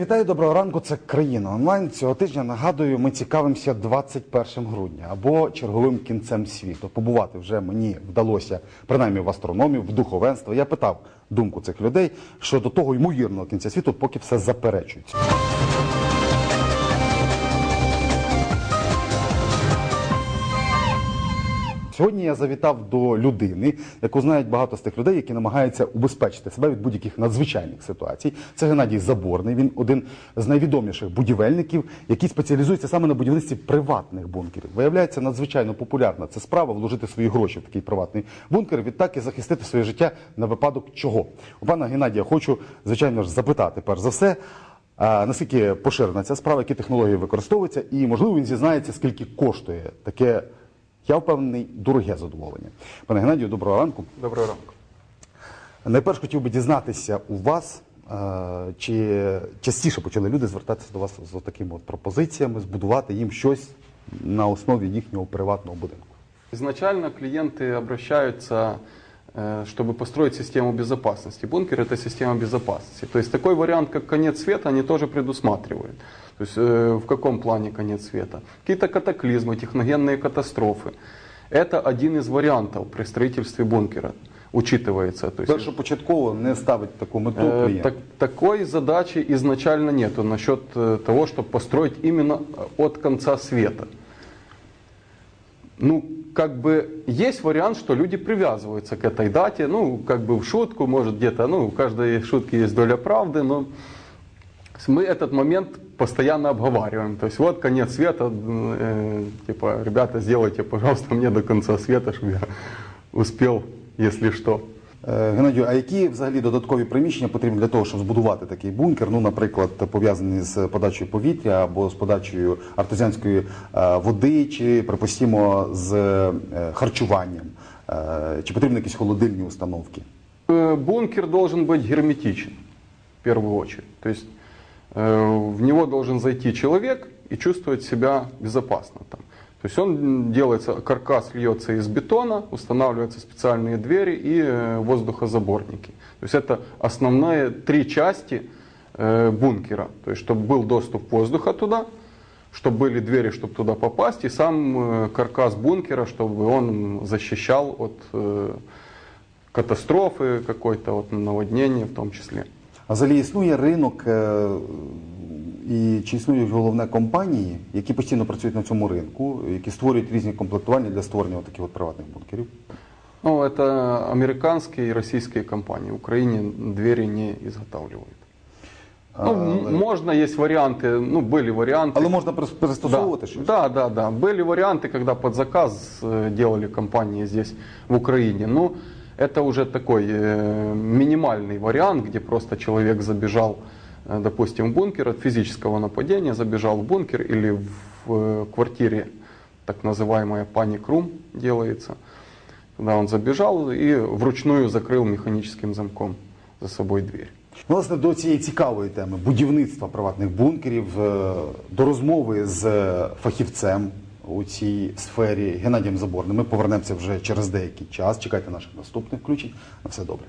Вітаю, доброго ранку. Це країна онлайн. Цього тижня нагадую, ми цікавимося 21 грудня або черговим кінцем світу. Побувати вже мені вдалося принаймні в астрономів, в духовенство. Я питав думку цих людей щодо того ймовірного кінця світу, поки все заперечується. Сьогодні я завітав до людини, яку знають багато з тих людей, які намагаються убезпечити себе від будь-яких надзвичайних ситуацій. Це Геннадій Заборний. Він один з найвідоміших будівельників, який спеціалізується саме на будівництві приватних бункерів. Виявляється, надзвичайно популярна це справа вложити свої гроші в такий приватний бункер, відтак і захистити своє життя на випадок чого. У пана Геннадія хочу, звичайно ж, запитати перш за все. А наскільки поширена ця справа, які технології використовуються, і можливо він зізнається, скільки коштує таке я впевнений, дороге задоволення. Пане Геннадію, доброго ранку. Доброго ранку. Найперш хотів би дізнатися у вас, е, чи частіше почали люди звертатися до вас з такими от пропозиціями, збудувати їм щось на основі їхнього приватного будинку. Изначально клиенты обращаются, э, чтобы построить систему безопасности. Бункер это система безопасности. То есть такой вариант, как конец света, они тоже предусматривают. То есть э, в каком плане конец света? Какие-то катаклизмы, техногенные катастрофы. Это один из вариантов при строительстве бункера. Учитывается. То есть, Першопочатково не ставить таку мету Э, так- такой задачи изначально нету насчет э, того, чтобы построить именно от конца света. Ну, как бы есть вариант, что люди привязываются к этой дате, ну, как бы в шутку, может где-то, ну, у каждой шутки есть доля правды, но мы этот момент постоянно обговариваем. То есть вот конец света, э, типа, ребята, сделайте, пожалуйста, мне до конца света, чтобы я успел, если что. Е, Геннадію, а які взагалі додаткові приміщення потрібні для того, щоб збудувати такий бункер? Ну, наприклад, пов'язані з подачею повітря або з подачею артезіанської е, води, чи припустимо з е, харчуванням, Е, чи потрібні якісь холодильні установки? Э, Бункер должен быть герметичен, в первую очередь. Э, в него должен зайти человек и чувствовать себя безопасно там. То есть он делается, каркас льется из бетона, устанавливаются специальные двери и э, воздухозаборники. То есть это основные три части э, бункера. То есть чтобы был доступ воздуха туда, чтобы были двери, чтобы туда попасть, и сам каркас бункера, чтобы он защищал от катастрофы какой-то, от наводнения в том числе. А взагалі існує ринок, е, і чи існують головне компанії, які постійно працюють на цьому ринку, які створюють різні комплектування для створення от таких от приватних бункерів? Ну, это американские и российские компании. В Украине двери не изготавливают. Ну, м- можно, есть варианты, ну, были варианты. Але можна перес- перестосовувати да. щось? Да, да, да. Были варианты, когда под заказ э, делали компании здесь, в Украине. Ну, это уже такой э, минимальный вариант, где просто человек забежал, э, допустим, в бункер от физического нападения, забежал в бункер или в э, квартире, так называемая паник-рум делается. Туда он забежал и вручную закрыл механическим замком за собой дверь. Власне, до цієї цікавої теми будівництва приватних бункерів, е, до розмови з фахівцем у цій сфері Геннадієм Заборним. Ми повернемося вже через деякий час. Чекайте наших наступних включень. На все добре.